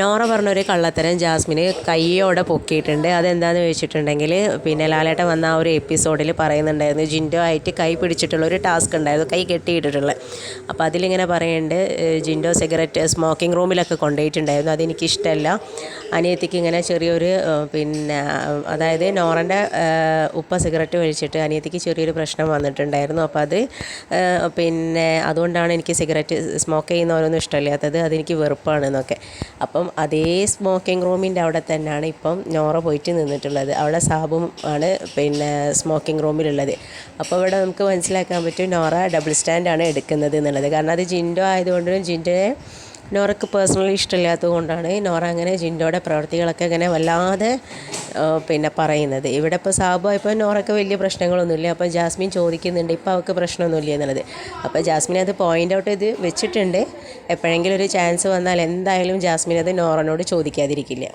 നോറ പറഞ്ഞൊരു കള്ളത്തരം ജാസ്മിന് കയ്യോടെ പൊക്കിയിട്ടുണ്ട്. അതെന്താണെന്ന് ചോദിച്ചിട്ടുണ്ടെങ്കിൽ പിന്നെ ലാലേട്ട വന്ന ആ ഒരു എപ്പിസോഡിൽ പറയുന്നുണ്ടായിരുന്നു ജിൻഡോ ആയിട്ട് കൈ പിടിച്ചിട്ടുള്ള ഒരു ടാസ്ക് ഉണ്ടായിരുന്നു കൈ കെട്ടിയിട്ടിട്ടുള്ള അപ്പോൾ അതിലിങ്ങനെ പറയുന്നുണ്ട് ജിൻഡോ സിഗരറ്റ് സ്മോക്കിംഗ് റൂമിലൊക്കെ കൊണ്ടുപോയിട്ടുണ്ടായിരുന്നു അതെനിക്കിഷ്ടമല്ല അനിയത്തിക്ക് ഇങ്ങനെ ചെറിയൊരു പിന്നെ അതായത് നോറന്റെ ഉപ്പ സിഗരറ്റ് വലിച്ചിട്ട് അനിയത്തിക്ക് ചെറിയൊരു പ്രശ്നം വന്നിട്ടുണ്ടായിരുന്നു. അപ്പോൾ അത് പിന്നെ അതുകൊണ്ടാണ് എനിക്ക് സിഗരറ്റ് സ്മോക്ക് ചെയ്യുന്നവരൊന്നും ഇഷ്ടമില്ലാത്തത്. അതെനിക്ക് വെറുപ്പാണ് എന്നൊക്കെ അപ്പം അതേ സ്മോക്കിംഗ് റൂമിന്റെ അവിടെ തന്നെയാണ് ഇപ്പം നോറ പോയിട്ട് നിന്നിട്ടുള്ളത്. അവിടെ സാബും ആണ് പിന്നെ സ്മോക്കിംഗ് റൂമിലുള്ളത്. അപ്പോൾ ഇവിടെ നമുക്ക് മനസ്സിലാക്കാൻ പറ്റും നോറ ഡബിൾ സ്റ്റാൻഡാണ് എടുക്കുന്നത് എന്നുള്ളത്. കാരണം അത് ജിൻഡോ ആയതുകൊണ്ടും ജിൻഡോയെ നോറയ്ക്ക് പേഴ്സണലി ഇഷ്ടമില്ലാത്തത് കൊണ്ടാണ് നോറ അങ്ങനെ ജിൻഡോയുടെ പ്രവൃത്തികളൊക്കെ അങ്ങനെ വല്ലാതെ പിന്നെ പറയുന്നത്. ഇവിടെ ഇപ്പോൾ സാബു ആയപ്പോൾ നോറയ്ക്ക് വലിയ പ്രശ്നങ്ങളൊന്നുമില്ല. അപ്പോൾ ജാസ്മിൻ ചോദിക്കുന്നുണ്ട് ഇപ്പോൾ അവൾക്ക് പ്രശ്നമൊന്നുമില്ല എന്നുള്ളത്. അപ്പോൾ ജാസ്മിൻ അത് പോയിന്റ് ഔട്ട് ഇത് വെച്ചിട്ടുണ്ട്. എപ്പോഴെങ്കിലും ഒരു ചാൻസ് വന്നാൽ എന്തായാലും ജാസ്മിൻ അത് നോറനോട് ചോദിക്കാതിരിക്കില്ല.